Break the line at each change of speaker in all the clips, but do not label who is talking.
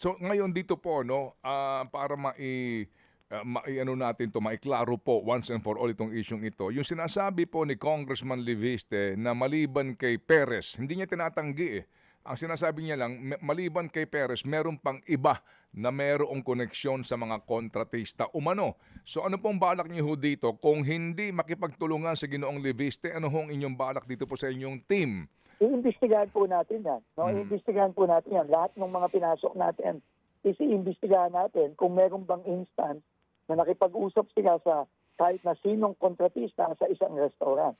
So ngayon dito po no, ah, para mai uh, maiano natin to, maiklaro po once and for all itong isyong ito. Yung sinasabi po ni Congressman Leviste na maliban kay Perez, hindi niya tinatanggi eh. Ang sinasabi niya lang, maliban kay Perez, meron pang iba na merong koneksyon sa mga kontratista umano. So ano pong balak niyo ho dito? Kung hindi makipagtulungan sa ginoong Leviste, ano hong inyong balak dito po sa inyong team?
Iimbestigahan po natin yan. No?
Mm.
Iimbestigahan po natin yan. Lahat ng mga pinasok natin, isi-imbestigahan natin kung meron bang instance na nakipag-usap sila sa kahit na sinong kontratista sa isang restaurant.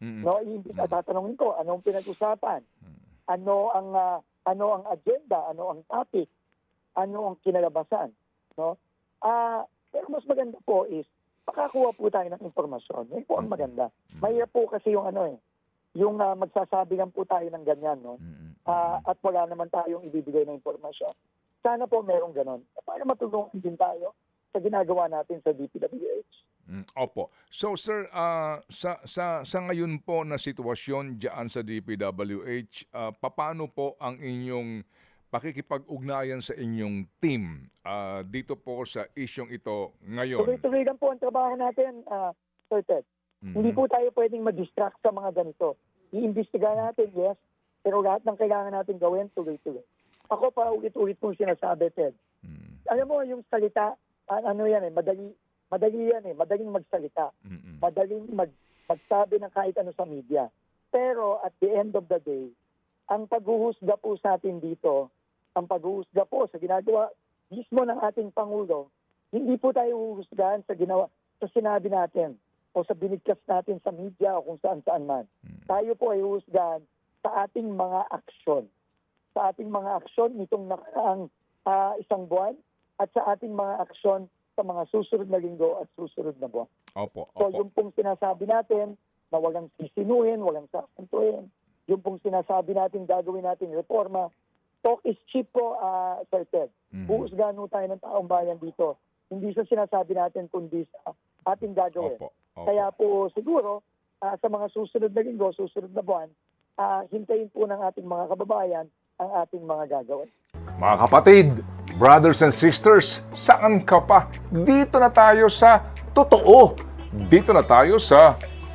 Mm.
No, iimbis at tatanungin ko, anong pinag-usapan? Ano ang ah, ano ang agenda, ano ang topic, ano ang kinalabasan, no? Ah, pero mas maganda po is makakuha po tayo ng impormasyon. Yan po ang maganda. Mahirap po kasi yung ano eh, yung ah, magsasabi lang po tayo ng ganyan, no? Ah, at wala naman tayong ibibigay na impormasyon. Sana po merong ganon. Para matulungan din tayo sa ginagawa natin sa DPWH.
Mm, Opo. So sir, ah, sa sa sa ngayon po na sitwasyon diyan sa DPWH, ah, paano po ang inyong pakikipag-ugnayan sa inyong team ah, dito po sa isyong ito ngayon?
Tuloy-tuloy lang po ang trabaho natin, ah, Sir Ted.
Mhm.
Hindi po tayo pwedeng mag-distract sa mga ganito. I-imbestiga natin, yes, pero lahat ng kailangan natin gawin, tuloy-tuloy. Ako pa ulit-ulit pong sinasabi, Ted.
Mm,
Alam mo, yung salita, ano yan eh, madali, madali yan eh, madaling magsalita.
mm, mm.
Madaling mag, magsabi ng kahit ano sa media. Pero at the end of the day, ang paghuhusga po sa atin dito, ang paghuhusga po sa ginagawa mismo ng ating Pangulo, hindi po tayo huhusgahan sa ginawa, sa sinabi natin o sa binigkas natin sa media o kung saan-saan man. Tayo po ay huhusgahan sa ating mga aksyon. Sa ating mga aksyon nitong nakaraang ah, isang buwan at sa ating mga aksyon sa mga susunod na linggo at susunod na buwan.
Opo,
So
opo.
yung pong sinasabi natin na walang sisinuhin, walang sasantuhin, yung pong sinasabi natin gagawin natin reforma, talk is cheap po, uh, Sir Ted.
Mhm.
Buhusgahan ho tayo ng taong bayan dito. Hindi sa sinasabi natin kundi sa ating gagawin.
Opo, opo.
Kaya po siguro ah, sa mga susunod na linggo, susunod na buwan, ah, hintayin po ng ating mga kababayan ang ating mga gagawin.
Mga kapatid, brothers and sisters, saan ka pa? Dito na tayo sa totoo. Dito na tayo sa